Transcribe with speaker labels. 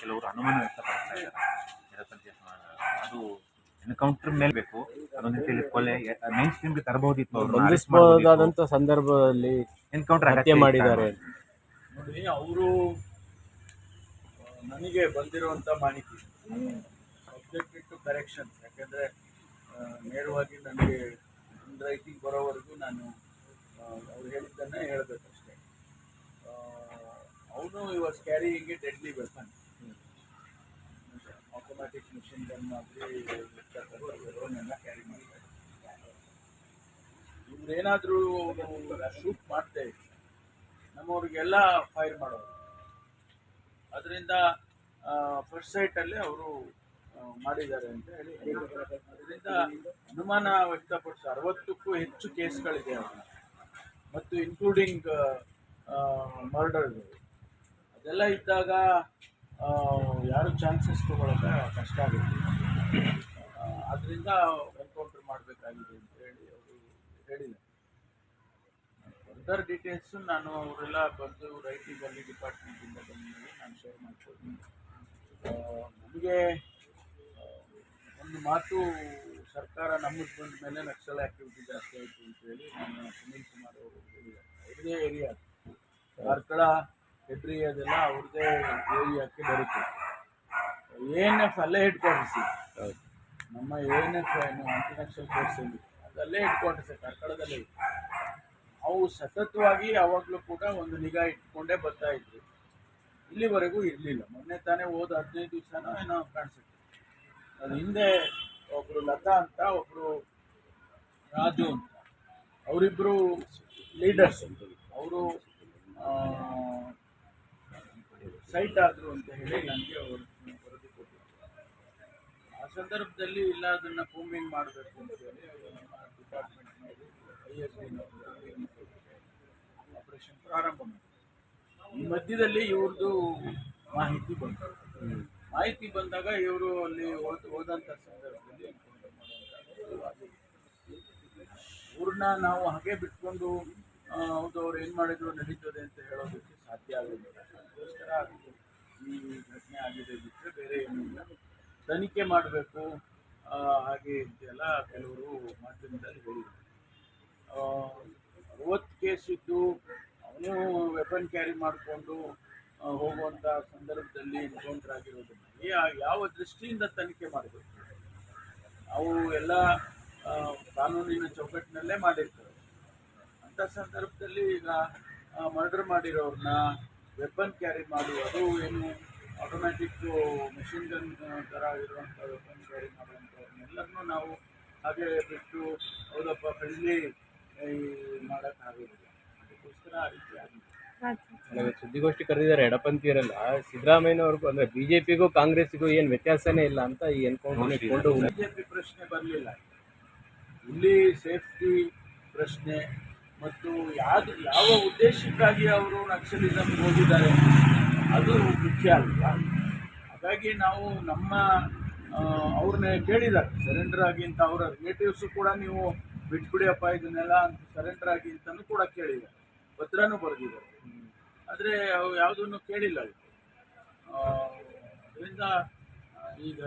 Speaker 1: ಕೆಲವರು ಅನುಮಾನ ವ್ಯಕ್ತಪಡಿಸ್ತಾ ಇದ್ದಾರೆ. ಅದು ಎನ್ಕೌಂಟರ್ ಮೇಲೆ ಬೇಕು. ಅದೊಂದು ರೀತಿಯಲ್ಲಿ ಕೊಲೆ ಮೈನ್ ಸ್ಟ್ರೀಮ್ಗೆ ತರಬಹುದಿತ್ತು.
Speaker 2: ಬಂಧಿಸಬಹುದಾದಂತ ಸಂದರ್ಭದಲ್ಲಿ
Speaker 1: ಎನ್ಕೌಂಟರ್
Speaker 2: ಹತ್ಯೆ ಮಾಡಿದ್ದಾರೆ.
Speaker 3: ನೋಡಿ ಅವರು ನನಗೆ ಬಂದಿರುವಂಥ ಮಾಹಿತಿ ಸಬ್ಜೆಕ್ಟ್ ಟು ಕರೆಕ್ಷನ್ ಯಾಕಂದ್ರೆ ನೇರವಾಗಿ ನನಗೆ ರೈಟಿಂಗ್ ಬರೋವರೆಗೂ ನಾನು ಅವ್ರು ಹೇಳಿದ್ದನ್ನೇ ಹೇಳಬೇಕಷ್ಟೇ. ಅವನು ಇವಾಗ carrying deadly weapon automatic machine gun ಮಾದರಿ ವೆಪನ್ನೆಲ್ಲ ಕ್ಯಾರಿ ಮಾಡಿದ್ದಾರೆ ಇವ್ರೇನಾದರೂ ಶೂಟ್ ಮಾಡ್ತೇವೆ ನಮ್ಮವ್ರಿಗೆಲ್ಲ ಫೈರ್ ಮಾಡೋರು. ಅದರಿಂದ ಫಸ್ಟ್ ಅಲ್ಲಿ ಅವರು ಮಾಡಿದ್ದಾರೆ ಅಂತ ಹೇಳಿ ಅದರಿಂದ ಅನುಮಾನ ವ್ಯಕ್ತಪಡಿಸ ಅರವತ್ತಕ್ಕೂ ಹೆಚ್ಚು ಕೇಸ್ಗಳಿದೆ ಅವರ. ಮತ್ತು ಇನ್ಕ್ಲೂಡಿಂಗ್ ಮರ್ಡರ್ಗಳು ಅದೆಲ್ಲ ಇದ್ದಾಗ ಯಾರು ಚಾನ್ಸಸ್ ತೊಗೊಳಕ್ಕೆ ಕಷ್ಟ ಆಗುತ್ತೆ. ಅದರಿಂದ ಎನ್ಕೌಂಟ್ರ್ ಮಾಡಬೇಕಾಗಿದೆ ಅಂತ ಹೇಳಿ ಅವರು ಹೇಳಿದ್ದಾರೆ. ಫರ್ದರ್ ಡೀಟೇಲ್ಸು ನಾನು ಅವರೆಲ್ಲ ಬಂದು ರೈಟಿಂಗಲ್ಲಿ ಡಿಪಾರ್ಟ್ಮೆಂಟಿಂದ ಬಂದ ನಾನು ಶೇರ್ ಮಾಡ್ಕೊಡ್ತೀನಿ. ನಮಗೆ ಒಂದು ಮಾತು ಸರ್ಕಾರ ನಮ್ಮದು ಬಂದ ಮೇಲೆ ನಕ್ಸಲ್ ಆ್ಯಕ್ಟಿವಿಟಿ ಜಾಸ್ತಿ ಆಯಿತು ಅಂತೇಳಿ ನಾನು ಸುನೀಲ್ ಕುಮಾರ್ ಅವರು ಹೇಳಿದ್ದಾರೆ. ಇದೇ ಏರಿಯಾ ಕಾರ್ಕಳ ಹೆಡ್ರಿ ಅದೆಲ್ಲ ಅವ್ರದ್ದೇ ಏರಿಯಾಕ್ಕೆ ಬರುತ್ತೆ. ಎ ಎನ್ ಎಫ್ ಅಲ್ಲೇ ಹೆಡ್ ನಮ್ಮ ಎ ಎನ್ ಎಫ್ ಏನು ಇಂಟರ್ನ್ಯಾಷನಲ್ ಫೋರ್ಸ್ ಏನಿದೆ ಅದಲ್ಲೇ ಹೆಡ್ ಕ್ವಾರ್ಟರ್ಸ್ ಅವು ಸತತವಾಗಿ ಯಾವಾಗಲೂ ಕೂಡ ಒಂದು ನಿಗಾ ಇಟ್ಕೊಂಡೇ ಬರ್ತಾ ಇದ್ರು. ಇಲ್ಲಿವರೆಗೂ ಇರಲಿಲ್ಲ. ಮೊನ್ನೆ ತಾನೇ ಹೋದ ಹದಿನೈದು ದಿವಸನೋ ಏನೋ ಕಾಣಿಸುತ್ತೆ. ಅದು ಹಿಂದೆ ಒಬ್ಬರು ಲತಾ ಅಂತ ಒಬ್ಬರು ರಾಜು ಅಂತ. ಅವರಿಬ್ಬರು ಲೀಡರ್ಸ್ ಅವರು ಸೈಟ್ ಆದರು ಅಂತ ಹೇಳಿ ನನಗೆ ಅವರು ವರದಿ ಕೊಟ್ಟಿದ್ರು. ಆ ಸಂದರ್ಭದಲ್ಲಿ ಇಲ್ಲ, ಅದನ್ನು ಕೂಂಬಿಂಗ್ ಮಾಡಬೇಕು ಅಂತ ಹೇಳಿ ನಮ್ಮ ಡಿಪಾರ್ಟ್ಮೆಂಟ್ನವರು ಐ ಎಸ್ ಆಪರೇಷನ್ ಪ್ರಾರಂಭ ಮಾಡಿದ್ರು. ಈ ಮಧ್ಯದಲ್ಲಿ ಇವ್ರದ್ದು ಮಾಹಿತಿ ಬಂತು ಮಾಹಿತಿ ಬಂದಾಗ ಇವರು ಅಲ್ಲಿ ಹೋದ ಹೋದಂಥ ಸಂದರ್ಭದಲ್ಲಿ ಊರನ್ನ ನಾವು ಹಾಗೆ ಬಿಟ್ಕೊಂಡು ಹೌದು, ಅವ್ರು ಏನು ಮಾಡಿದ್ರು ನಡೀತದೆ ಅಂತ ಹೇಳೋದಕ್ಕೆ ಸಾಧ್ಯ ಆಗೋದಿಲ್ಲ ಅದಕ್ಕೋಸ್ಕರ ಈ ಘಟನೆ ಆಗಿದೆ ಬಿಟ್ಟರೆ ಬೇರೆ ಏನೂ ಇಲ್ಲ. ತನಿಖೆ ಮಾಡಬೇಕು ಹಾಗೆ ಇದೆಲ್ಲ ಕೆಲವರು ಮಾಧ್ಯಮದಲ್ಲಿ ಹೇಳಿದರು ಅರವತ್ತು ಕೇಸ್ ಇದ್ದು ಅವನು ವೆಪನ್ ಕ್ಯಾರಿ ಮಾಡಿಕೊಂಡು ಹೋಗುವಂಥ ಸಂದರ್ಭದಲ್ಲಿ ಎನ್ಕೌಂಟರ್ ಆಗಿರೋದನ್ನ ಯಾವ ದೃಷ್ಟಿಯಿಂದ ತನಿಖೆ ಮಾಡಬೇಕು? ಅವು ಎಲ್ಲ ಕಾನೂನಿನ ಚೌಕಟ್ಟಿನಲ್ಲೇ ಮಾಡಿರ್ತಾರೆ. ಅಂಥ ಸಂದರ್ಭದಲ್ಲಿ ಈಗ ಮರ್ಡರ್ ಮಾಡಿರೋರನ್ನ ವೆಪನ್ ಕ್ಯಾರಿ ಮಾಡಿ ಅದು ಏನು ಆಟೋಮ್ಯಾಟಿಕ್ ಮೆಷಿನ್ ಗನ್ ಥರ ಇರುವಂಥ ವೆಪನ್ ಕ್ಯಾರಿ ಮಾಡುವಂಥವ್ರನ್ನೆಲ್ಲರನ್ನೂ ನಾವು ಹಾಗೆ ಬಿಟ್ಟು ಹೌದಪ್ಪ ಫ್ರೆಂಡ್ಲಿ ಮಾಡೋಕ್ಕಾಗೋದಿಲ್ಲ ಅದಕ್ಕೋಸ್ಕರ ಆ ರೀತಿ ಆಗಿದೆ.
Speaker 2: ನನಗೆ ಸುದ್ದಿಗೋಷ್ಠಿ ಕರೆದಿದ್ದಾರೆ ಎಡಪಂಥೀಯರೆಲ್ಲ. ಸಿದ್ದರಾಮಯ್ಯನವ್ರಿಗೂ ಅಂದ್ರೆ ಬಿಜೆಪಿಗೂ ಕಾಂಗ್ರೆಸ್ಗೂ ಏನು ವ್ಯತ್ಯಾಸನೇ ಇಲ್ಲ ಅಂತ ಈ ಎನ್ಕೌಂಟರ್ ಇಟ್ಕೊಂಡು
Speaker 3: ಬಿಜೆಪಿ ಪ್ರಶ್ನೆ ಬರಲಿಲ್ಲ. ಇಲ್ಲಿ ಸೇಫ್ಟಿ ಪ್ರಶ್ನೆ ಮತ್ತು ಯಾವ್ದು, ಯಾವ ಉದ್ದೇಶಕ್ಕಾಗಿ ಅವರು ನಕ್ಸಲಿಸಮ್ ಹೋಗಿದ್ದಾರೆ, ಅದು ಮುಖ್ಯ ಅಲ್ವಾ? ಹಾಗಾಗಿ ನಾವು ನಮ್ಮ ಅವ್ರನ್ನೇ ಕೇಳಿದ್ದಾರೆ ಸರೆಂಡರ್ ಆಗಿ ಅಂತ ಅವರ ರಿಲೇಟಿವ್ಸು ಕೂಡ ನೀವು ಬಿಟ್ಬಿಡಿಯಪ್ಪ, ಇದನ್ನೆಲ್ಲ ಸರೆಂಡರ್ ಆಗಿ ಅಂತಲೂ ಕೂಡ ಕೇಳಿದ್ದಾರೆ ಭದ್ರನೂ ಬರೆದಿದ್ದಾರೆ. ಆದರೆ ಅವು ಯಾವುದನ್ನು ಕೇಳಿಲ್ಲ. ಅದರಿಂದ ಈಗ